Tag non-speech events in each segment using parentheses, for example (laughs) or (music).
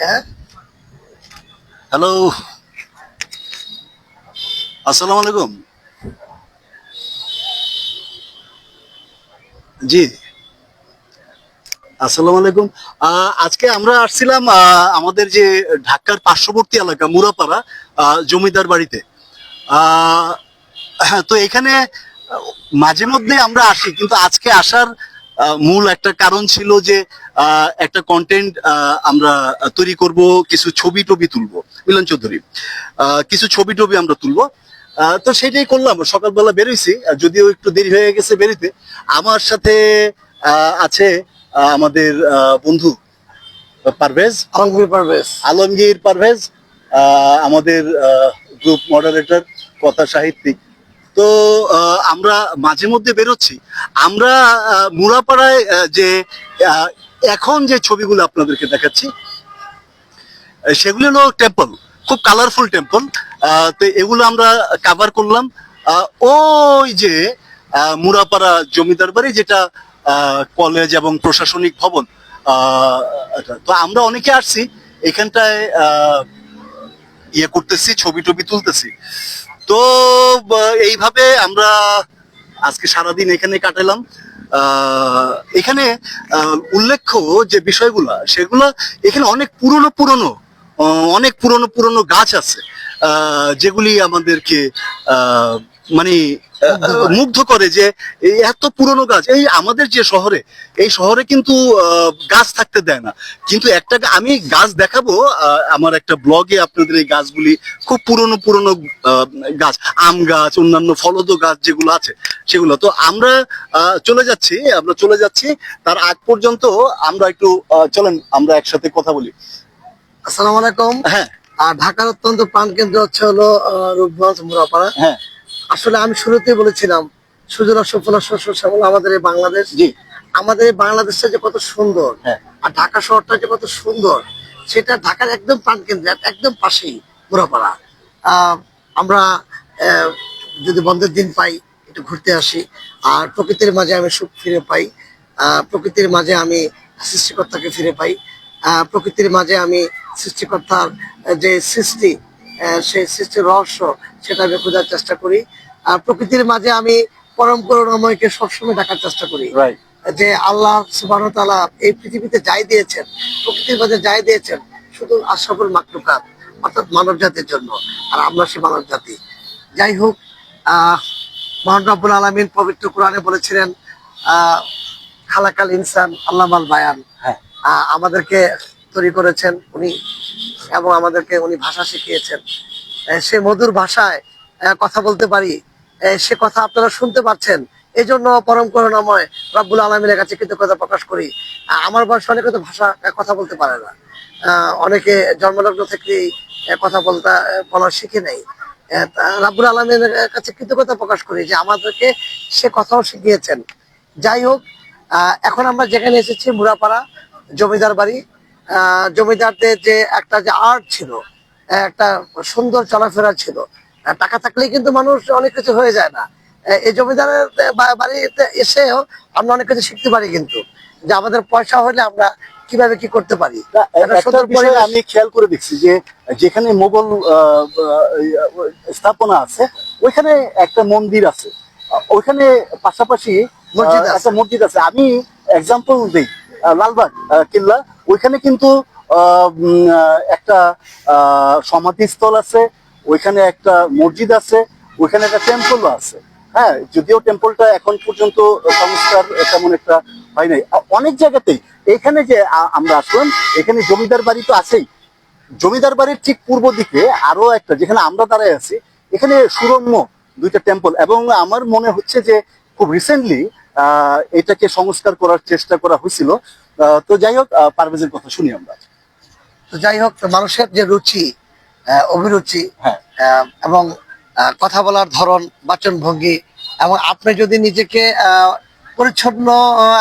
হ্যাঁ? হ্যালো আসসালামু আলাইকুম। জি। আসসালামু আলাইকুম। আজকে আমরা আসছিলাম আমাদের যে ঢাকার পার্শ্ববর্তী এলাকা, মুরাপাড়া জমিদার বাড়িতে। হ্যাঁ তো এখানে, মাঝে মধ্যে আমরা আসি, কিন্তু আজকে আসার মূল একটা কারণ ছিল যে একটা কন্টেন্ট আমরা তৈরি করব কিছু ছবি টবি তুলবো। মিলন চৌধুরী কিছু ছবি টবি আমরা তুলবো। তো সেটাই করলাম সকালবেলা বেরোইছি যদিও একটু দেরি হয়ে গেছে বেরোতে আমার সাথে আছে আমাদের বন্ধু পারভেজ। আলমগীর পারভেজ। আলমগীর পারভেজ আমাদের গ্রুপ মডারেটর কথা সাহিত্যিক। তো আমরা মাঝে মধ্যে বেরোচ্ছি। আমরা মুরাপাড়ায় যে এখন যে ছবিগুলো আপনাদেরকে দেখাচ্ছি সেগুলো হলো টেম্পল খুব কালারফুল টেম্পল তো এগুলো আমরা কাভার করলাম। ওই যে মুরাপাড়া জমিদার বাড়ি, যেটা কলেজ এবং প্রশাসনিক ভবন। তো আমরা অনেকে আসছি, এখানটায় ইয়ে করতেছি ছবি টবি তুলতেছি। তো এইভাবে আমরা আজকে সারাদিন এখানে কাটালাম। এখানে উল্লেখ্য যে বিষয়গুলা, সেগুলো এখানে অনেক পুরনো পুরনো অনেক পুরনো পুরনো গাছ আছে যেগুলি আমাদেরকে মানে মুগ্ধ করে যে এত পুরনো গাছ এই আমাদের যে শহরে এই শহরে কিন্তু গাছ থাকতে দেয় না। কিন্তু একটা আমি গাছ দেখাবো আমার একটা ব্লগে আপনাদের এই গাছগুলি খুব পুরনো পুরনো গাছ আম গাছ অন্যান্য ফলদ গাছ যেগুলো আছে সেগুলো। তো আমরা আহ, চলে যাচ্ছি আমরা চলে যাচ্ছি। তার আগ পর্যন্ত আমরা একটু চলেন আমরা একসাথে কথা বলি। আসসালামু আলাইকুম। হ্যাঁ। আর ঢাকার অত্যন্ত প্রাণকেন্দ্র হচ্ছে হলো রূপগঞ্জ মুরাপাড়া। হ্যাঁ। আসলে আমি শুরুতেই বলেছিলাম সুজলা সুফলা শস্য শ্যামলা আমাদের এই বাংলাদেশ। জি। আমাদের এই বাংলাদেশটা যে কত সুন্দর হ্যাঁ। আর ঢাকা শহরটা যে কত সুন্দর সেটা ঢাকার একদম প্রাণকেন্দ্রে একদম পাশেই মুরাপাড়া আহ, আমরা যদি বন্ধের দিন পাই একটু ঘুরতে আসি। আর প্রকৃতির মাঝে আমি সুখ ফিরে পাই। আহ, প্রকৃতির মাঝে আমি সৃষ্টিকর্তাকে ফিরে পাই। আহ, প্রকৃতির মাঝে আমি সৃষ্টিকর্তার যে সৃষ্টি আহ, সেই সৃষ্টির রহস্য সেটা আমি খোঁজার চেষ্টা করি। আর প্রকৃতির মাঝে আমি পরম করুণাময়কে সবসময় ডাকার চেষ্টা করি। যে আল্লাহ সুবাহ তাআলা এই পৃথিবীতে যাই দিয়েছেন প্রকৃতির মাঝে যাই দিয়েছেন শুধু আশরাফুল মাকলুকাত অর্থাৎ মানব জাতির জন্য। আর আমরা সে মানব জাতি যাই হোক আহ মহান রব্বুল আলমিন পবিত্র কোরআনে বলেছিলেন আহ খালাকাল ইনসান আল্লামাল বায়ান। হ্যাঁ। আমাদেরকে তৈরি করেছেন উনি এবং আমাদেরকে উনি ভাষা শিখিয়েছেন। সে মধুর ভাষায় কথা বলতে পারি। সে কথা আপনারা শুনতে পাচ্ছেন এই জন্য পরম করুণাময় রব্বুল আলমিনের কাছে কৃতজ্ঞতা প্রকাশ করি। আমার বয়স অনেকে তো ভাষা কথা বলতে পারে না। অনেকে জন্মলগ্ন থেকেই কথা বলতে বলা শিখে নেই। রাব্বুল আলমিনের কাছে কৃতজ্ঞতা প্রকাশ করি যে আমাদেরকে সে কথাও শিখিয়েছেন। যাই হোক এখন আমরা যেখানে এসেছি, মুরাপাড়া, জমিদার বাড়ি। জমিদারদের যে একটা যে আর্ট ছিল একটা সুন্দর চলাফেরা ছিল। টাকা থাকলেই কিন্তু মানুষ অনেক কিছু হয়ে যায় না। এই জমিদারের বাড়িতে এসেও আমরা অনেক কিছু শিখতে পারি কিন্তু। যে আমাদের পয়সা হলে আমরা কীভাবে কি করতে পারি। আমি খেয়াল করে দেখছি যে যেখানে মোগল স্থাপনা আছে ওইখানে একটা মন্দির আছে। ওইখানে পাশাপাশি মসজিদ আছে। একটা মসজিদ আছে। আমি এক্সাম্পল দিই লালবাগ কিল্লা ওইখানে কিন্তু একটা সমাধিস্থল আছে, ওইখানে একটা মসজিদ আছে, ওইখানে একটা টেম্পল আছে। হ্যাঁ যদিও টেম্পলটা এখন পর্যন্ত সংস্কার তেমন একটা হয় নাই। অনেক জায়গাতেই এখানে যে আমরা আসলাম, এখানে জমিদার বাড়ি তো আছেই। জমিদার বাড়ির ঠিক পূর্ব দিকে আরও একটা, যেখানে আমরা দাঁড়ায় আছি, এখানে সুরম্য দুইটা টেম্পল এবং আমার মনে হচ্ছে যে খুব রিসেন্টলি এটাকে সংস্কার করার চেষ্টা করা হয়েছিল। তো যাই হোক পারভেজের কথা শুনি আমরা। তো যাই হোক মানুষের যে রুচি অভিরুচি হ্যাঁ। এবং কথা বলার ধরন বাচন ভঙ্গি এবং আপনি যদি নিজেকে পরিচ্ছন্ন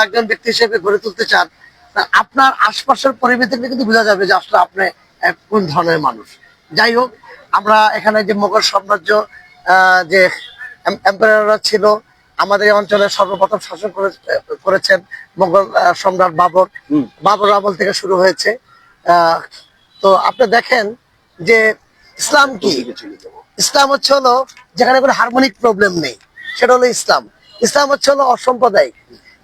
একজন ব্যক্তি হিসেবে গড়ে তুলতে চান আপনার আশপাশের পরিবেশ থেকে কিন্তু বোঝা যাবে যে আসলে আপনি কোন ধরনের মানুষ। যাই হোক আমরা এখানে যে মোগল সাম্রাজ্য আহ, যে এম্পায়াররা ছিল আমাদের এই অঞ্চলে সর্বপ্রথম শাসন করে- করেছেন মোগল সম্রাট বাবর। বাবর আমল থেকে শুরু হয়েছে। তো আপনি দেখেন যে ইসলাম কি? ইসলাম হচ্ছে হলো যেখানে কোনো হারমোনিক প্রবলেম নেই। সেটা হলো ইসলাম। ইসলাম হচ্ছে হলো অসাম্প্রদায়িক।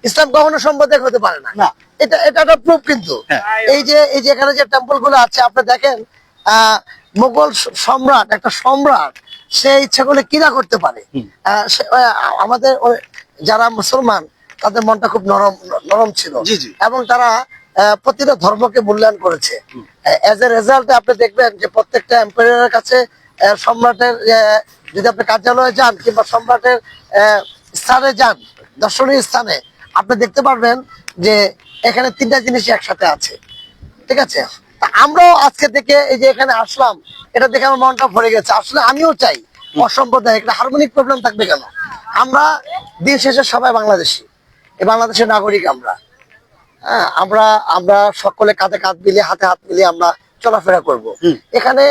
ইসলাম কখনো সাম্প্রদায়িক হতে পারে না। এটা এটা একটা প্রুফ কিন্তু। হ্যাঁ। এই যে এই যে এখানে যে টেম্পলগুলো আছে আপনি দেখেন আহ মোগল সম্রাট একটা সম্রাট সে ইচ্ছা করলে কিনা করতে পারে। আমাদের ওই যারা মুসলমান তাদের মনটা খুব নরম নরম ছিল। জি, জি। এবং তারা প্রতিটা ধর্মকে মূল্যায়ন করেছে। এজ এ রেজাল্ট আপনি দেখবেন যে প্রত্যেকটা এম্পায়ারের কাছে সম্রাটের যদি আপনি কার্যালয়ে যান কিংবা সম্রাটের স্থানে যান, দর্শনীয় স্থানে, আপনি দেখতে পারবেন যে এখানে তিনটা জিনিস একসাথে আছে। ঠিক আছে? আমরাও আজকে থেকে এই যে এখানে আসলাম, এটা দেখে আমার মনটা ভরে গেছে। আসলে আমিও চাই, অসাম্প্রদায়িক একটা হারমোনিক প্রবলেম থাকবে কেন? আমরা দিন শেষে সবাই বাংলাদেশি। বাংলাদেশের নাগরিক আমরা। আমরা আমরা সকলে কাঁধে কাঁধ মিলিয়ে হাতে হাত মিলিয়ে আমরা চলাফেরা করব। এখানে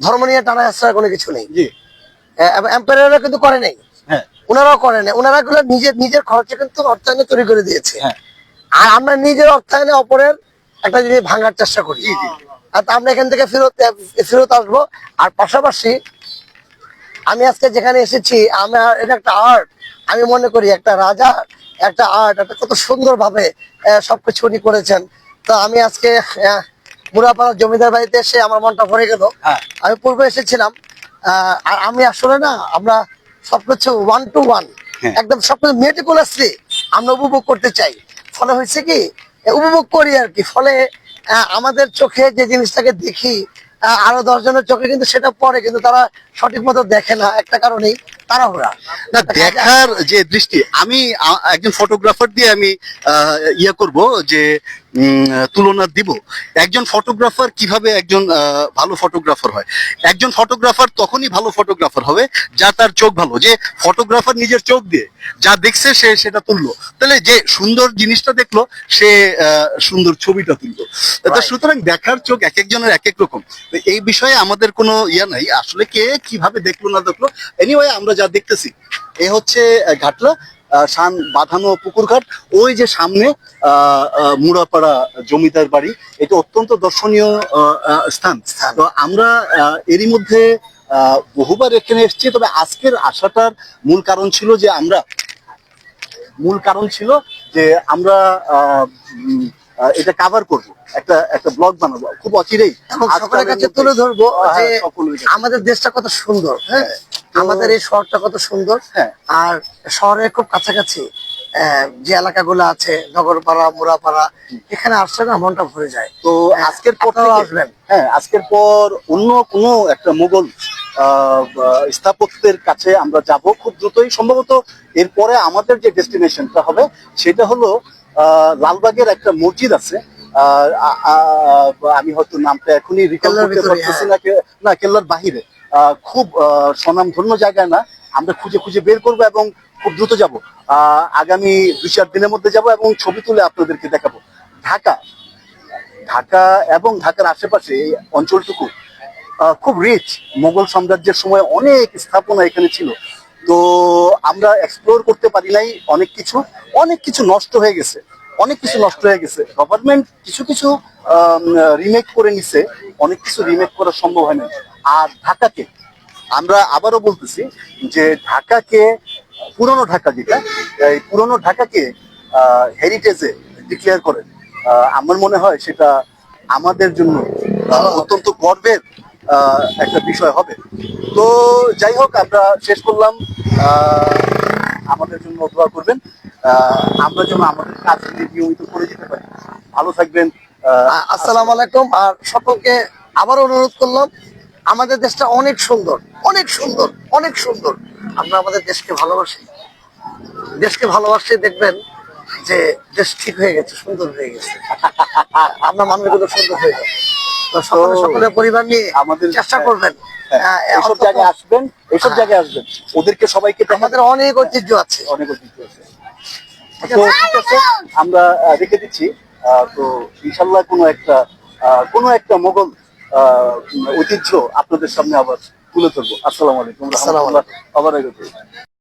ধর্ম নিয়ে টানা আশ্রয় কোনো কিছু নেই। জি। এম্পায়াররা কিন্তু করে নেই। হ্যাঁ। ওনারাও করে নেই। ওনারা গুলো নিজের নিজের খরচে কিন্তু অর্থায়নে তৈরি করে দিয়েছে। হ্যাঁ। আর আমরা নিজের অর্থায়নে অপরের একটা জিনিস ভাঙার চেষ্টা করি। আর তা আমরা এখান থেকে ফেরত ফেরত আসব। আর পাশাপাশি আমি আজকে যেখানে এসেছি আমার এটা একটা আর্ট আমি মনে করি একটা রাজা একটা আর্ট একটা কত সুন্দর ভাবে সবকিছু উনি করেছেন। তো আমি আজকে মুরাপাড়া জমিদার বাড়িতে এসে আমার মনটা ভরে গেল। হ্যাঁ। আমি পূর্বে এসেছিলাম আহ, আর আমি আসলে না আমরা সবকিছু ওয়ান টু ওয়ান। একদম সবকিছু মেটিকুলাসলি আমরা উপভোগ করতে চাই। ফলে হয়েছে কি উপভোগ করি আর কি। ফলে আমাদের চোখে যে জিনিসটাকে দেখি আরও দশজনের চোখে কিন্তু সেটা পড়ে কিন্তু তারা সঠিক মতো দেখে না একটা কারণেই। তাড়াহুড়া। না দেখার যে দৃষ্টি আমি একজন ফটোগ্রাফার দিয়ে আমি ইয়ে করব যে তুলনা দিব। একজন ফটোগ্রাফার কীভাবে একজন ভালো ফটোগ্রাফার হয়? একজন ফটোগ্রাফার তখনই ভালো ফটোগ্রাফার হবে যা তার চোখ ভালো। যে ফটোগ্রাফার নিজের চোখ দিয়ে যা দেখছে সে সেটা তুললো। তাহলে যে সুন্দর জিনিসটা দেখল সে সুন্দর ছবিটা তুললো। তো সুতরাং দেখার চোখ এক একজনের এক এক রকম। এই বিষয়ে আমাদের কোনো ইয়া নাই। আসলে কে কীভাবে দেখল না দেখল? এনিওয়ে আমরা যা দেখতেছি এ হচ্ছে ঘাটলা। শান বাঁধানো পুকুরঘাট ওই যে সামনে মুড়াপাড়া জমিদার বাড়ি এটা অত্যন্ত দর্শনীয় স্থান। তো আমরা আহ, এরই মধ্যে আহ, বহুবার এখানে এসেছি তবে আজকের আসাটার মূল কারণ ছিল যে আমরা মূল কারণ ছিল যে আমরা আহ, এটা কাভার করব। একটা একটা ব্লগ বানাবো। খুব অচিরেই। সকলের কাছে তুলে ধরবো হ্যাঁ। আমাদের দেশটা কত সুন্দর হ্যাঁ? আমাদের এই শহরটা কত সুন্দর। হ্যাঁ। আর শহরের খুব কাছাকাছি যে এলাকাগুলো আছে নগরপাড়া মুরাপাড়া এখানে আসলে না মনটা ভরে যায়। তো আজকের পর আসবেন। হ্যাঁ আজকের পর অন্য কোনো একটা আহ, স্থাপত্যের কাছে আমরা যাব খুব দ্রুতই। সম্ভবত এরপরে আমাদের যে ডেস্টিনেশনটা হবে সেটা হলো লালবাগের একটা মসজিদ আছে। আমি হয়তো নামটা এখনই রিকল করতে পারতেছি হ্যাঁ। না না কেল্লার বাহিরে। খুব স্বনামধন্য জায়গায় না আমরা খুঁজে খুঁজে বের করব এবং খুব দ্রুত যাব। আগামী দুই চার দিনের মধ্যে যাব এবং ছবি তুলে আপনাদেরকে দেখাবো। ঢাকা ঢাকা এবং ঢাকার আশেপাশে এই অঞ্চলটুকু আহ, খুব রিচ মোগল সাম্রাজ্যের সময় অনেক স্থাপনা এখানে ছিল। তো আমরা এক্সপ্লোর করতে পারি নাই অনেক কিছু। অনেক কিছু নষ্ট হয়ে গেছে। অনেক কিছু নষ্ট হয়ে গেছে। গভর্নমেন্ট কিছু কিছু রিমেক করে নিছে। অনেক কিছু রিমেক করা সম্ভব হয় না আর ঢাকাকে, আমরা আবারও বলতেছি যে ঢাকাকে, পুরনো ঢাকা যেটা, এই পুরনো ঢাকাকে হেরিটেজে ডিক্লেয়ার করে। আমার মনে হয় সেটা আমাদের জন্য অত্যন্ত গর্বের একটা বিষয় হবে। তো যাই হোক, আমরা শেষ করলাম। আমাদের জন্য দোয়া করবেন। আমরা যেন আমাদের কাজ নিয়মিত করে যেতে পারি। ভালো থাকবেন। আসসালামু আলাইকুম। আর সকলকে আবার অনুরোধ করলাম, আমাদের দেশটা অনেক সুন্দর অনেক সুন্দর অনেক সুন্দর। আমরা আমাদের দেশকে ভালোবাসি। দেশকে ভালোবাসলে দেখবেন যে দেশ ঠিক হয়ে গেছে, সুন্দর হয়ে গেছে। (laughs) আমরা মানুষগুলো সুন্দর হয়ে তো সকলে পরিবার নিয়ে আমাদের চেষ্টা করবেন। হ্যাঁ, এইসব জায়গায় আসবেন এইসব হ্যাঁ। জায়গায় আসবেন। ওদেরকে সবাইকে আমাদের অনেক ঐতিহ্য আছে। অনেক ঐতিহ্য আছে। তো ঠিক আছে আমরা রেখে দিচ্ছি। আহ, তো ইনশাল্লাহ কোনো একটা কোনো একটা মোগল আহ, ঐতিহ্য আপনাদের সামনে আবার তুলে ধরবো। আসসালামু আলাইকুম। আবার